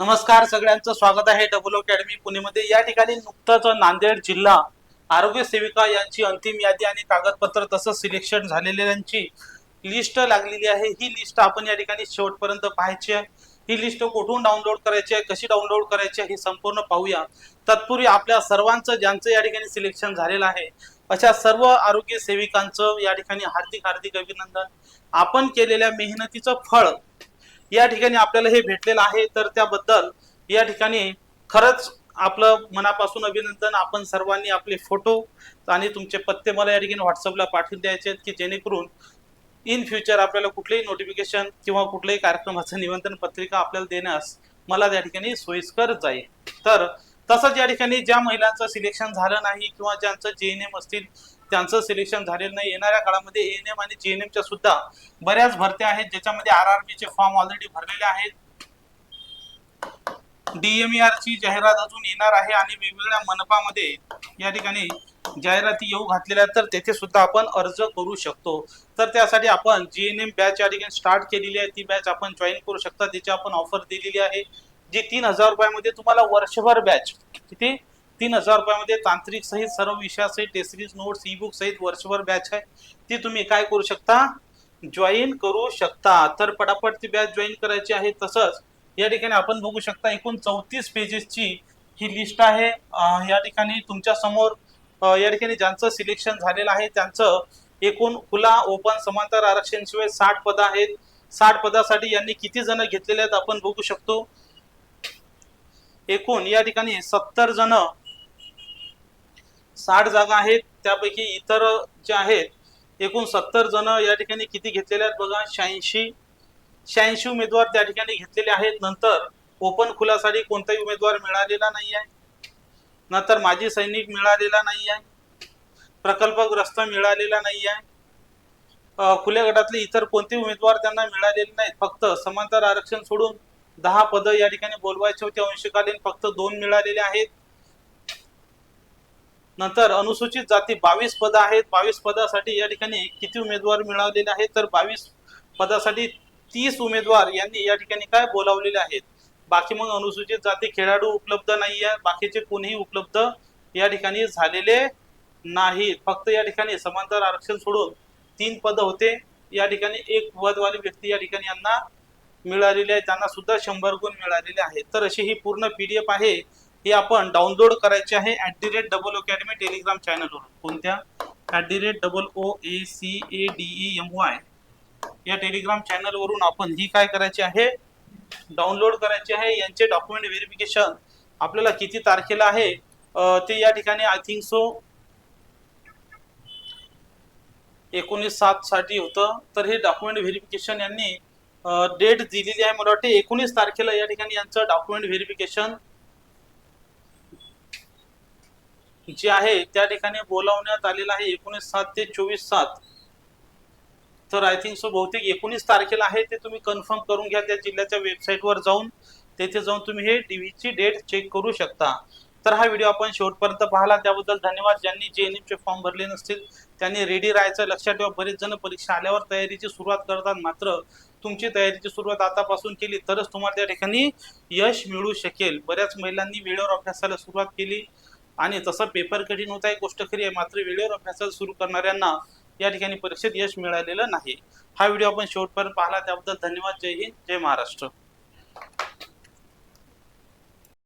नमस्कार सगळ्यांचं स्वागत आहे डबल अकॅडमी पुणेमध्ये. या ठिकाणी नुकतंच नांदेड जिल्हा आरोग्य सेविका यांची अंतिम यादी आणि कागदपत्र तसंच सिलेक्शन झालेल्यांची लिस्ट लागलेली आहे. ही लिस्ट आपण या ठिकाणी शेवटपर्यंत पाहायची आहे. ही लिस्ट कुठून डाउनलोड करायची आहे कशी डाउनलोड करायची आहे हे संपूर्ण पाहूया. तत्पूर्वी आपल्या सर्वांचं ज्यांचं या ठिकाणी सिलेक्शन झालेलं आहे अशा सर्व आरोग्य सेविकांचं या ठिकाणी हार्दिक हार्दिक अभिनंदन. आपण केलेल्या मेहनतीचं फळ या ठिकाणी आपल्याला हे भेटलेलं आहे. तर त्याबद्दल या ठिकाणी खरंच आपलं मनापासून अभिनंदन. आपण सर्वांनी आपले फोटो आणि तुमचे पत्ते मला या ठिकाणी व्हॉट्सअपला पाठवून द्यायचे आहेत की जेणेकरून इन फ्युचर आपल्याला कुठलेही नोटिफिकेशन किंवा कुठल्याही कार्यक्रमाचं निमंत्रण पत्रिका आपल्याला देण्यास मला त्या ठिकाणी सोयीस्कर जाईल. तर तसंच या ठिकाणी ज्या महिलांचं सिलेक्शन झालं नाही किंवा ज्यांचं जे एन एम असतील त्यांचं सिलेक्शन झालेलं नाही. येणाऱ्या काळामध्ये एन एम आणि जीएनएमच्या एन सुद्धा बऱ्याच भरत्या आहेत. ज्याच्यामध्ये आर आर चे फॉर्म ऑलरेडी भरलेले आहेत. डीएमआर ची जाहिरात अजून येणार आहे आणि वेगवेगळ्या मनपामध्ये या ठिकाणी जाहिराती येऊ घातलेल्या आहेत, तर तेथे सुद्धा आपण अर्ज करू शकतो. तर त्यासाठी आपण जी एन एम बॅच या ठिकाणी स्टार्ट केलेली आहे. ती बॅच आपण जॉईन करू शकता. त्याची आपण ऑफर दिलेली आहे. जी तीन हजार रुपयामध्ये तुम्हाला वर्षभर बॅच किती? तीन हजार रुपयामध्ये तांत्रिक सहित सर्व विषयासहित test series notes e book सहित वर्षभर बॅच आहे. ती तुम्ही काय करू शकता? जॉईन करू शकता. तर पटापट ती बॅच जॉईन करायची आहे. तसंच या ठिकाणी आपण बघू शकता एकूण चौतीस पेजेसची ही लिस्ट आहे. या ठिकाणी तुमच्यासमोर या ठिकाणी ज्यांचं सिलेक्शन झालेलं आहे त्यांचं एकूण खुला ओपन समांतर आरक्षण शिवाय साठ पद आहेत. साठ पदासाठी यांनी किती जण घेतलेले आहेत आपण बघू शकतो. एकूण या ठिकाणी सत्तर जण साठ जागा आहेत त्यापैकी इतर जे आहेत एकूण सत्तर जण या ठिकाणी किती घेतलेले आहेत बघा? शहाऐंशी शहाऐंशी उमेदवार त्या ठिकाणी घेतलेले आहेत. नंतर ओपन खुलासाठी कोणताही उमेदवार मिळालेला नाही आहे नंतर माजी सैनिक मिळालेला नाही आहे प्रकल्पग्रस्त मिळालेला नाही आहे खुल्या गटातले इतर कोणते उमेदवार त्यांना मिळालेले नाहीत? फक्त समांतर आरक्षण सोडून दहा पदं या ठिकाणी बोलवायचे होते अंशकालीन. फक्त दोन मिळालेले आहेत. नंतर अनुसूचित जाती बावीस पद आहेत. बावीस पदासाठी या ठिकाणी किती उमेदवार मिळालेले आहेत? तर बावीस पदासाठी तीस उमेदवार यांनी या ठिकाणी काय बोलावलेले आहेत? बाकी मग अनुसूचित जाती खेळाडू उपलब्ध नाही आहे बाकीचे कोणीही उपलब्ध या ठिकाणी झालेले नाहीत. फक्त या ठिकाणी समांतर आरक्षण सोडून तीन पद होते. या ठिकाणी एक पदवाली व्यक्ती या ठिकाणी यांना मिळालेली आहे त्यांना सुद्धा शंभर गुण मिळालेले आहेत. तर अशी ही पूर्ण पीडीएफ आहे. हे आपण डाउनलोड करायचे आहे at the rate double academy Telegram चॅनलवर कोणत्या? At the rate double O A C A D E M Y या टेलिग्राम चॅनलवरून आपण ही काय करायची आहे? डाउनलोड करायची आहे. यांचे डॉक्युमेंट व्हेरिफिकेशन आपल्याला किती तारखेला आहे? ते या ठिकाणी आय थिंक सो एकोणीस सात साठी होतं. तर हे डॉक्युमेंट व्हेरिफिकेशन यांनी डेट दिलेली आहे. मला वाटते एकोणीस तारखेला या ठिकाणी यांचं डॉक्युमेंट व्हेरिफिकेशन जे आहे त्या ठिकाणी बोलावण्यात आलेलं आहे एकोणीस सात ते चोवीस सात. तर आय थिंक सो बहुतेक एकोणीस तारखेला आहे ते तुम्ही कन्फर्म करून घ्या त्या जिल्ह्याच्या वेबसाईटवर जाऊन. तेथे जाऊन तुम्ही हे टीव्हीची डेट चेक करू शकता. तर हा व्हिडिओ आपण शेवटपर्यंत पाहिला. त्याबद्दल धन्यवाद. ज्यांनी जे एन चे फॉर्म भरले नसतील त्यांनी रेडी राहायचं. लक्षात ठेवा बरेच जण परीक्षा आल्यावर तयारीची सुरुवात करतात. मात्र तुमची तयारीची सुरुवात आतापासून केली तरच तुम्हाला त्या ठिकाणी यश मिळू शकेल. बऱ्याच महिलांनी वेळेवर अभ्यासाला सुरुवात केली. आणि तसं पेपर कठीण होता एक गोष्ट खरी आहे मात्र वेळेवर अभ्यासाला सुरू करणाऱ्यांना या ठिकाणी परीक्षेत यश मिळालेलं नाही. हा व्हिडिओ आपण शेवटपर्यंत पाहिला त्याबद्दल धन्यवाद. जय हिंद जय महाराष्ट्र.